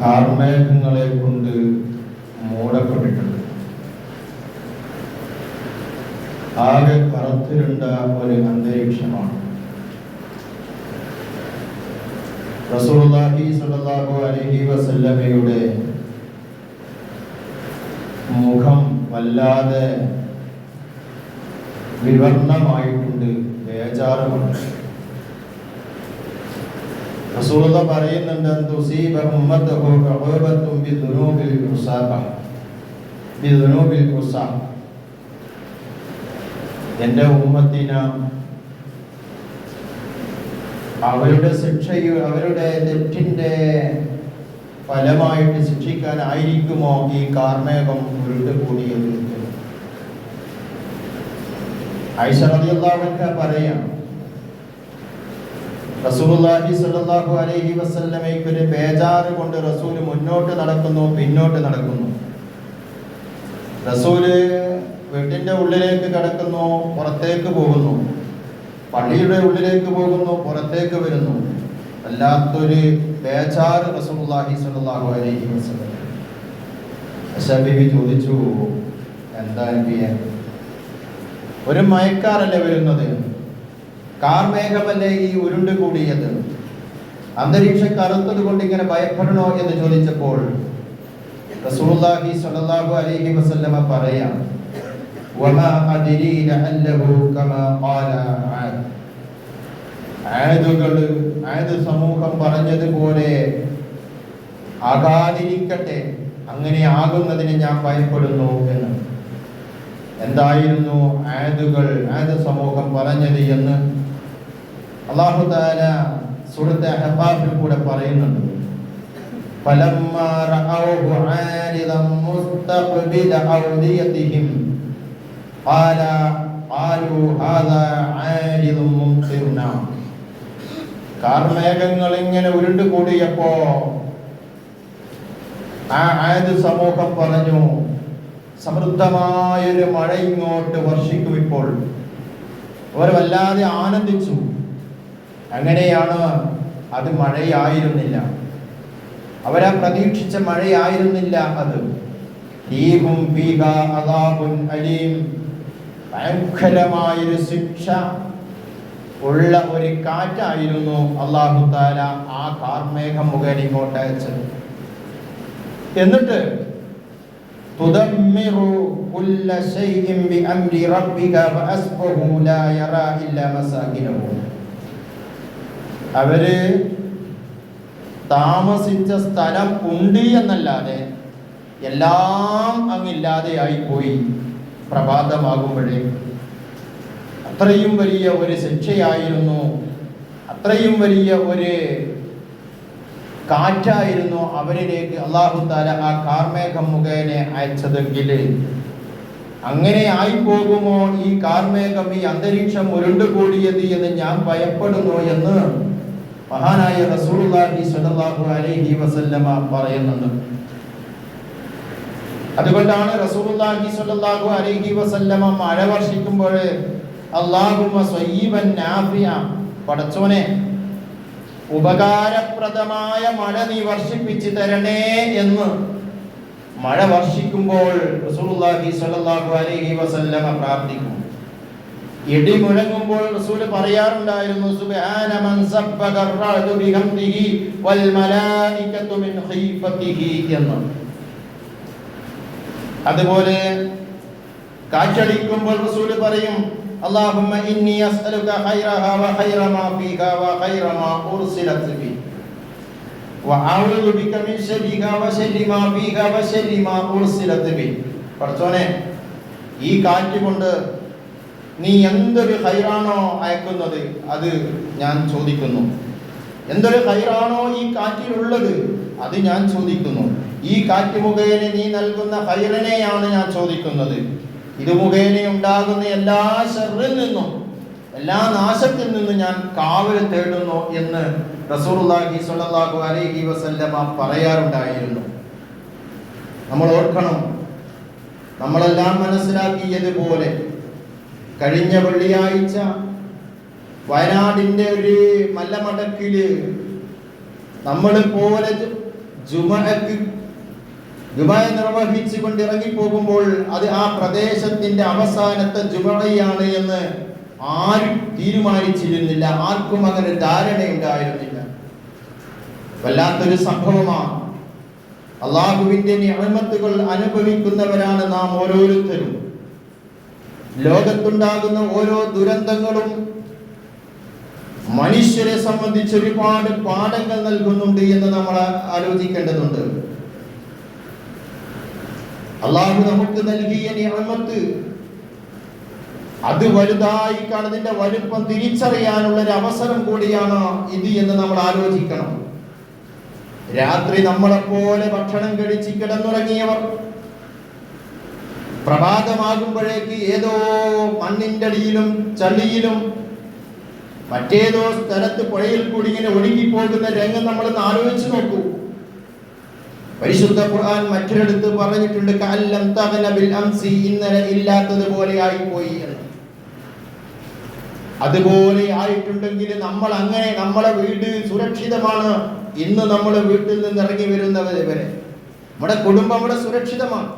കാർമേഘങ്ങളെ കൊണ്ട് മൂടപ്പെട്ടിട്ടുണ്ട്. ആകെ കറുത്തിരുണ്ട ഒരു അന്തരീക്ഷമാണ്. റസൂലുള്ളാഹി സ്വല്ലല്ലാഹു അലൈഹി വസല്ലമയുടെ മുഖം വല്ലാതെ വിവർണമായിട്ടുണ്ട് ബേജാറുമുണ്ട് റസൂലുള്ള പറയുന്നുണ്ട് തുസീബ ഉമ്മത്തഹു ഉഖൂബത്തും ബിദുനൂബിൽ ഉസാബ. ബിദുനൂബിൽ ഉസാ. എന്റെ ഉമ്മത്തിന അവരുടെ ശിക്ഷയും അവരുടെ തെറ്റിന്റെ ഫലമായിട്ട് ശിക്ഷിക്കാനായിരിക്കുമോ ഈ കാർമേഘം ഉരുണ്ട് കൂടിയത് ഐശ്വര്യ പറയാം റസൂലുള്ളാഹി സ്വല്ലല്ലാഹു അലൈഹി വസല്ലമയ്ക്ക് ഒരു ബേജാറ് കൊണ്ട് റസൂൽ മുന്നോട്ട് നടക്കുന്നു പിന്നോട്ട് നടക്കുന്നു. റസൂൽ വീട്ടിന്റെ ഉള്ളിലേക്ക് കടക്കുന്നു പുറത്തേക്ക് പോകുന്നു. പള്ളിയുടെ ഉള്ളിലേക്ക് പോകുന്നു പുറത്തേക്ക് വരുന്നു. വല്ലാത്തൊരു ബേജാറ് റസൂലുള്ളാഹി സ്വല്ലല്ലാഹു അലൈഹി വസല്ലം. ചോദിച്ചു എന്താ ഒരു മയക്കാറല്ലേ വരുന്നത്? കാർമേഘമല്ലേ ഈ ഉരുണ്ട് കൂടിയത്? അന്തരീക്ഷം കറുത്തത് കൊണ്ട് ഇങ്ങനെ ഭയപ്പെടണോ എന്ന് ചോദിച്ചപ്പോൾ റസൂലുള്ളാഹി സ്വല്ലല്ലാഹു അലൈഹി വസല്ലമ പറയാം വമാ അദ്രി ലഅല്ലഹു കമാ ഖാല ആദുകൾ ആദ് സമൂഹം പറഞ്ഞതുപോലെ ആകാതിരിക്കട്ടെ അങ്ങനെ ആകുന്നതിന് ഞാൻ ഭയപ്പെടുന്നു എന്ന്. എന്തായിരുന്നു ആയതുകൾ ആയത് സമൂഹം പറഞ്ഞത് എന്ന്? അള്ളാഹു താല സുഹൃത്ത് അഹബാഫിൽ കൂടെ പറയുന്നുണ്ട് فلما رأوه عارضا مستقبل أوديتهم قال قالوا هذا عارض ممطرنا കാർമേഘങ്ങൾ ഇങ്ങനെ ഉരുണ്ടു കൂടിയപ്പോ ആ ആയത് സമൂഹം പറഞ്ഞു സമൃദ്ധമായൊരു മഴ ഇങ്ങോട്ട് വർഷിക്കും ഇപ്പോൾ അവർ വല്ലാതെ ആനന്ദിച്ചു അങ്ങനെയാണ് അത് മഴയായിരുന്നില്ല. അവരാ പ്രതീക്ഷിച്ച മഴയായിരുന്നില്ല അത്. അലീം. ഭയങ്കരമായൊരു ശിക്ഷ ഉള്ള ഒരു കാറ്റായിരുന്നു അള്ളാഹു താല ആ കാർമേഘം മുഖേന ഇങ്ങോട്ട് അയച്ചത്. എന്നിട്ട് തുദമ്മിറു അവർ താമസിച്ച സ്ഥലം ഉണ്ട് എന്നല്ലാതെ എല്ലാം അങ്ങില്ലാതെയായി പോയി പ്രഭാതമാകുമ്പോഴേ. അത്രയും വലിയ ഒരു ശിക്ഷയായിരുന്നു. അത്രയും വലിയ ഒരു കാറ്റായിരുന്നു അവരിലേക്ക് അള്ളാഹു താല ആ കാർമേഘം മുഖേന അയച്ചതെങ്കിൽ. അങ്ങനെ ആയി പോകുമോ ഈ കാർമേഘം ഈ അന്തരീക്ഷം ഉരുണ്ടുകൂടിയത് എന്ന് ഞാൻ ഭയപ്പെടുന്നു എന്ന് മഹാനായ റസൂലുള്ളാഹി സ്വല്ലല്ലാഹു അലൈഹി വസല്ലമ പറയുന്നുണ്ട്. അതുകൊണ്ടാണ് റസൂലുള്ളാഹി സ്വല്ലല്ലാഹു അലൈഹി വസല്ലമ മഴ വർഷിക്കുമ്പോൾ അല്ലാഹുമ്മ സ്വയ്യിബൻ നാഫിയ പടച്ചോനെ ഉപകാരപ്രദമായ മഴ നീ വർഷിപ്പിച്ചു തരണേ എന്ന് മഴ വർഷിക്കുമ്പോൾ റസൂലുള്ളാഹി സ്വല്ലല്ലാഹു അലൈഹി വസല്ലമ പ്രാർത്ഥിക്കും. ഇടി മുഴങ്ങുമ്പോൾ റസൂൽ പറയാറുണ്ടായിരുന്നു സുബ്ഹാന മൻ ബിഹംദിഹി വൽ മിൻ എന്ന്. അതുപോലെ കാറ്റടിക്കുമ്പോൾ റസൂൽ പറയും അല്ലാഹുമ്മ ഇന്നി അസ്അലുക വ വ ബിക മിൻ വ വ ഈ കാറ്റ് കൊണ്ട് നീ എന്തൊരു ഹൈറാണോ അയക്കുന്നത്? അത് ഞാൻ ചോദിക്കുന്നു. എന്തൊരു ഹൈറാണോ ഈ കാറ്റിലുള്ളത്? അത് ഞാൻ ചോദിക്കുന്നു. ഈ കാറ്റ് മുഖേന നീ നൽകുന്ന ഹൈറിനെയാണ് ഞാൻ ചോദിക്കുന്നത്. ഇത് മുഖേന ഉണ്ടാകുന്ന എല്ലാ ഷെറിൽ നിന്നും എല്ലാ നാശത്തിൽ നിന്നും ഞാൻ കാവൽ തേടുന്നു എന്ന് റസൂലുള്ളാഹി സ്വല്ലല്ലാഹു അലൈഹി വസല്ലമ പറയാറുണ്ടായിരുന്നു. നമ്മൾ ഓർക്കണം നമ്മളെല്ലാം മനസ്സിലാക്കിയതുപോലെ കഴിഞ്ഞ വെള്ളിയാഴ്ച വയനാടിന്റെ ഒരു മല്ലമടക്കിൽ നമ്മൾ പോലെ ജുമഅക്ക് നിർവഹിച്ചു കൊണ്ട് ഇറങ്ങിപ്പോകുമ്പോൾ അത് ആ പ്രദേശത്തിന്റെ അവസാനത്തെ ജുമയാണ് എന്ന് ആരും തീരുമാനിച്ചിരുന്നില്ല. ആർക്കും അങ്ങനെ ധാരണ ഉണ്ടായിരുന്നില്ല വല്ലാത്തൊരു സംഭവമാണ്. അള്ളാഹുവിന്റെ നിയമത്തുകൾ അനുഭവിക്കുന്നവരാണ് നാം ഓരോരുത്തരും. ലോകത്തുണ്ടാകുന്ന ഓരോ ദുരന്തങ്ങളും മനുഷ്യരെ സംബന്ധിച്ച് ഒരുപാട് പാഠങ്ങൾ നൽകുന്നുണ്ട് എന്ന് നമ്മൾ ആലോചിക്കേണ്ടതുണ്ട്. അള്ളാഹു നമുക്ക് നൽകിയ നിയമത്ത് അത് വലുതായി കാണുന്നതിന്റെ വലുപ്പം തിരിച്ചറിയാനുള്ള ഒരു അവസരം കൂടിയാണ് ഇത് എന്ന് നമ്മൾ ആലോചിക്കണം. രാത്രി നമ്മളെപ്പോലെ ഭക്ഷണം കഴിച്ച് കിടന്നുറങ്ങിയവർ പ്രഭാതമാകുമ്പോഴേക്ക് ഏതോ മണ്ണിന്റെ അടിയിലും ചളിയിലും മറ്റേതോ സ്ഥലത്ത് പുഴയിൽ കൂടി ഇങ്ങനെ ഒഴുകിപ്പോകുന്ന രംഗം നമ്മൾ ആലോചിച്ച് നോക്കൂ. പരിശുദ്ധ ഖുർആൻ മറ്റൊരിടത്ത് പറഞ്ഞിട്ടുണ്ട് കല്ലം തകന ബിൽ അംസി ഇന്നലെ ഇല്ലാത്തതുപോലെ ആയിപ്പോയി എന്ന്. അതുപോലെ ആയിട്ടുണ്ടെങ്കിൽ നമ്മൾ അങ്ങനെ നമ്മളെ വീട് സുരക്ഷിതമാണ്. ഇന്ന് നമ്മൾ വീട്ടിൽ നിന്ന് ഇറങ്ങി വരുന്നവരെ വരെ നമ്മുടെ കുടുംബം അവിടെ സുരക്ഷിതമാണ്.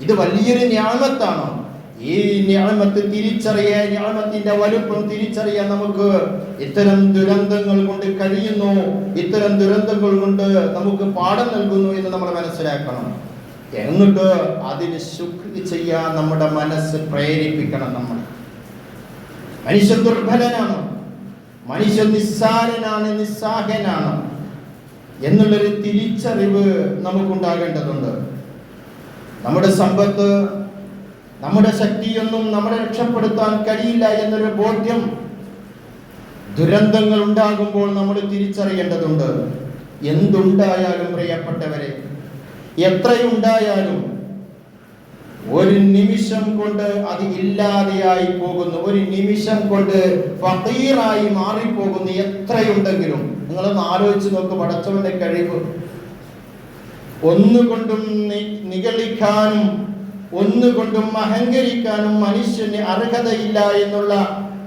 ഇത് വലിയൊരു ഞാമത്താണ്. ഈ ഞാമത്ത് തിരിച്ചറിയാൻ ഞാമത്തിന്റെ വലുപ്പം തിരിച്ചറിയാൻ നമുക്ക് ഇത്തരം ദുരന്തങ്ങൾ കൊണ്ട് കഴിയുന്നു. ഇത്തരം ദുരന്തങ്ങൾ കൊണ്ട് നമുക്ക് പാഠം നൽകുന്നു എന്ന് നമ്മൾ മനസ്സിലാക്കണം. എന്നിട്ട് അതിന് ശുക്രി ചെയ്യാൻ നമ്മുടെ മനസ്സ് പ്രേരിപ്പിക്കണം നമ്മൾ. മനുഷ്യൻ ദുർബലനാണ്. മനുഷ്യൻ നിസ്സാരനാണ് നിസ്സാഹനാണ്. എന്നുള്ളൊരു തിരിച്ചറിവ് നമുക്കുണ്ടാകേണ്ടതുണ്ട്. നമ്മുടെ സമ്പത്ത് നമ്മുടെ ശക്തിയൊന്നും നമ്മളെ രക്ഷപ്പെടുത്താൻ കഴിയില്ല എന്നൊരു ബോധ്യം ദുരന്തങ്ങൾ ഉണ്ടാകുമ്പോൾ നമ്മൾ തിരിച്ചറിയേണ്ടതുണ്ട്. എന്തുണ്ടായാലും പ്രിയപ്പെട്ടവരെ എത്രയുണ്ടായാലും ഒരു നിമിഷം കൊണ്ട് അത് ഇല്ലാതെയായി പോകുന്നു. ഒരു നിമിഷം കൊണ്ട് ഫീറായി മാറിപ്പോകുന്നു എത്രയുണ്ടെങ്കിലും. നിങ്ങളൊന്ന് ആലോചിച്ച് നോക്ക് പടച്ചവന്റെ കഴിവ് ഒന്നുകൊണ്ടും നി- നിഗളിക്കാനും ഒന്നുകൊണ്ടും അഹങ്കരിക്കാനും മനുഷ്യന് അർഹതയില്ല എന്നുള്ള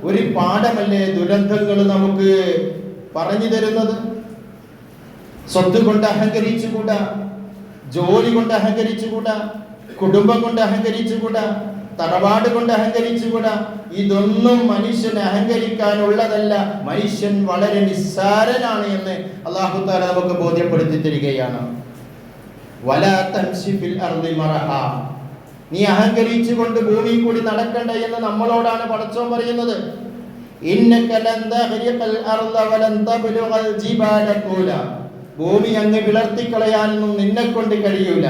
ഒരു പാഠമല്ലേ ദുരന്തങ്ങൾ നമുക്ക് പറഞ്ഞു തരുന്നത്? സ്വത്ത് കൊണ്ട് അഹങ്കരിച്ചുകൂടാ ജോലി കൊണ്ട് അഹങ്കരിച്ചുകൂടാ കുടുംബം കൊണ്ട് അഹങ്കരിച്ചുകൂടാ തറവാട് കൊണ്ട് അഹങ്കരിച്ചുകൂടാ. ഇതൊന്നും മനുഷ്യന് അഹങ്കരിക്കാനുള്ളതല്ല. മനുഷ്യൻ വളരെ നിസ്സാരനാണ് എന്ന് അള്ളാഹു താല നമുക്ക് ബോധ്യപ്പെടുത്തി തരികയാണ്. വലാ അഹങ്കരിച്ചു കൊണ്ട് ഭൂമി. നീ കൂടി നടക്കണ്ട എന്ന് നമ്മളോടാണ് പടച്ചോൻ പറയുന്നത്. ഭൂമി അങ്ങ് വിളർത്തിക്കളയാനൊന്നും നിന്നെ കൊണ്ട് കഴിയൂല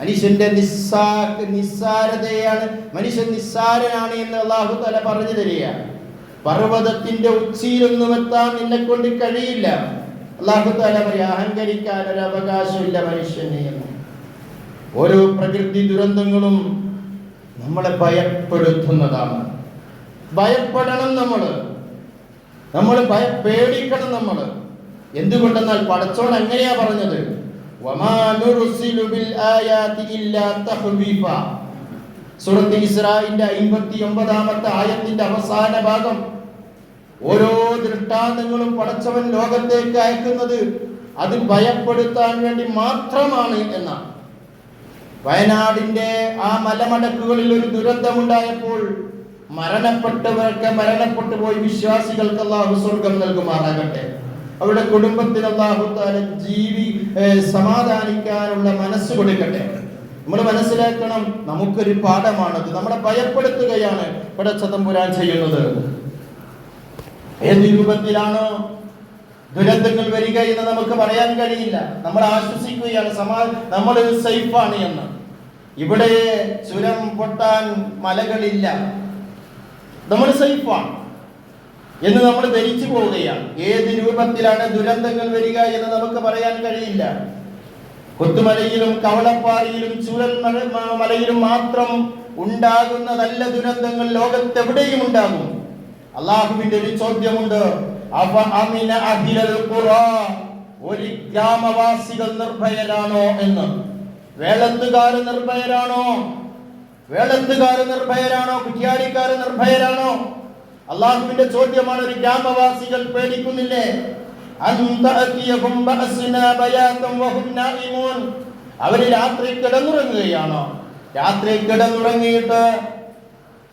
മനുഷ്യന്റെ നിസ്സാ നിസ്സാരതയാണ് മനുഷ്യൻ നിസ്സാരനാണ് എന്ന് അള്ളാഹു തല പറഞ്ഞു തരിക പർവതത്തിന്റെ ഉച്ചിയിലൊന്നും എത്താൻ നിന്നെ കൊണ്ട് കഴിയില്ല അള്ളാഹു പറയും അഹങ്കരിക്കാൻ ഒരു അവകാശമില്ല മനുഷ്യന് എന്ന്. ഓരോ പ്രകൃതി ദുരന്തങ്ങളും നമ്മളെ ഭയപ്പെടുത്തുന്നതാണ്. ഭയപ്പെടണം നമ്മൾ നമ്മൾ ഭയ പേടിക്കണം നമ്മൾ എന്തുകൊണ്ടെന്നാൽ പടച്ചോൺ എങ്ങനെയാ പറഞ്ഞത്. സൂറത്ത് ഇസ്രായിന്റെ അമ്പത്തി ഒമ്പതാമത്തെ ആയത്തിന്റെ അവസാന ഭാഗം. ഓരോ ദൃഷ്ടാന്തങ്ങളും പടച്ചവൻ ലോകത്തേക്ക് അയക്കുന്നത് അത് ഭയപ്പെടുത്താൻ വേണ്ടി മാത്രമാണ് എന്നാണ്. വയനാടിന്റെ ആ മലമടക്കുകളിൽ ഒരു ദുരന്തമുണ്ടായപ്പോൾ മരണപ്പെട്ടവർക്ക് മരണപ്പെട്ടു പോയി വിശ്വാസികൾക്ക് അള്ളാഹു സ്വർഗം നൽകുമാറാകട്ടെ. അവരുടെ കുടുംബത്തിന് അള്ളാഹു താല ജീവി സമാധാനിക്കാനുള്ള മനസ്സ് കൊടുക്കട്ടെ. നമ്മൾ മനസ്സിലാക്കണം നമുക്കൊരു പാഠമാണത്. നമ്മളെ ഭയപ്പെടുത്തുകയാണ് പടച്ചതമ്പുരാൻ ചെയ്യുന്നത്. ഏത് രൂപത്തിലാണ് ദുരന്തങ്ങൾ വരിക എന്ന് നമുക്ക് പറയാൻ കഴിയില്ല. നമ്മൾ ആശ്വസിക്കുകയാണ്. സമാ നമ്മൾ സേഫാണ് എന്ന്. ഇവിടെ ചുരം പൊട്ടാൻ മലകളില്ല. നമ്മൾ സേഫാണ് എന്ന് നമ്മൾ ധരിച്ചു പോവുകയാണ്. ഏത് രൂപത്തിലാണ് ദുരന്തങ്ങൾ വരിക എന്ന് നമുക്ക് പറയാൻ കഴിയില്ല. കൊത്തുമലയിലും കവളപ്പാറയിലും ചുരൽ മല- മലയിലും മാത്രം ഉണ്ടാകുന്ന നല്ല ദുരന്തങ്ങൾ ലോകത്തെവിടെയും ഉണ്ടാകും. അള്ളാഹുവിന്റെ ഒരു ചോദ്യമുണ്ട്. അവ അമിന അഹിലൽ ഖുറാ. ഒരു ഗ്രാമവാസികൾ നിർഭയരാണോ എന്ന്. വേളത്തുകാർ നിർഭയരാണോ? വേളത്തുകാർ നിർഭയരാണോ? കുറ്റിയാരിക്കാർ നിർഭയരാണോ? അള്ളാഹുവിന്റെ ചോദ്യമാണ് ഒരു ഗ്രാമവാസികൾ പേടിക്കുന്നില്ലേ? അവർ രാത്രി കിടന്നുറങ്ങുകയാണോ? രാത്രി കിടന്നുറങ്ങിയിട്ട്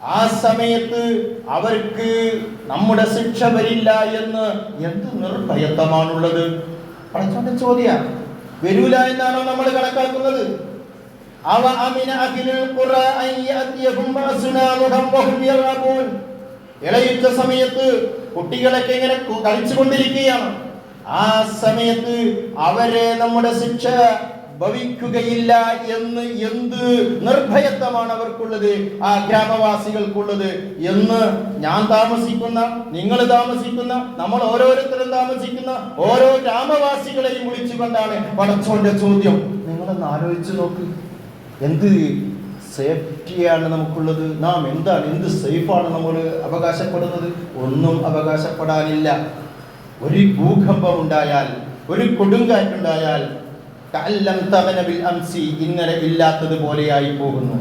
ആ സമയത്ത് അവർക്ക് നമ്മുടെ ശിക്ഷ വരില്ല എന്ന് എന്ത് നിർഭയത്വമാണുള്ളത്? പഠിച്ചോണ്ട് ചോദ്യം വരൂല എന്നാണോ നമ്മൾ കണക്കാക്കുന്നത്? അവ അമിന അഖിലുൽ ഇളയുച്ച സമയത്ത് കുട്ടികളൊക്കെ ഇങ്ങനെ കളിച്ചുകൊണ്ടിരിക്കുകയാണ്. ആ സമയത്ത് അവരെ നമ്മുടെ ശിക്ഷ ഭവിക്കുകയില്ല എന്ന് എന്ത് നിർഭയത്വമാണ് അവർക്കുള്ളത്? ആ ഗ്രാമവാസികൾക്കുള്ളത് എന്ന് ഞാൻ താമസിക്കുന്ന നിങ്ങൾ താമസിക്കുന്ന നമ്മൾ ഓരോരുത്തരും താമസിക്കുന്ന ഓരോ ഗ്രാമവാസികളെയും വിളിച്ചുകൊണ്ടാണ് പടച്ചോന്റെ ചോദ്യം. നിങ്ങളൊന്ന് ആലോചിച്ചു നോക്ക്. എന്ത് സേഫ്റ്റിയാണ് നമുക്കുള്ളത്? നാം എന്താണ് എന്ത് സേഫാണ് നമ്മൾ അവകാശപ്പെടുന്നത്? ഒന്നും അവകാശപ്പെടാനില്ല. ഒരു ഭൂകമ്പം ഉണ്ടായാൽ ഒരു കൊടുങ്കാറ്റുണ്ടായാൽ ഇന്നലെ ഇല്ലാത്തതുപോലെയായി പോകുന്നു.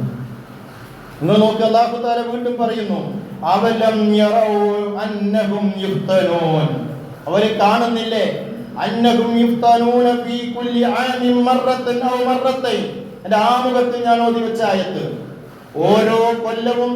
നിങ്ങൾ നോക്കി അല്ലാഹു തആല വീണ്ടും പറയുന്നു അവലം അന്നഹും അവരെ കാണുന്നില്ലേ? അന്നഹും ഫീ കുല്ലി ആമിൻ ഔ ആമുഖത്ത് ഞാൻ ഓതി വെച്ച ആയത്ത്. ഓരോ കൊല്ലവും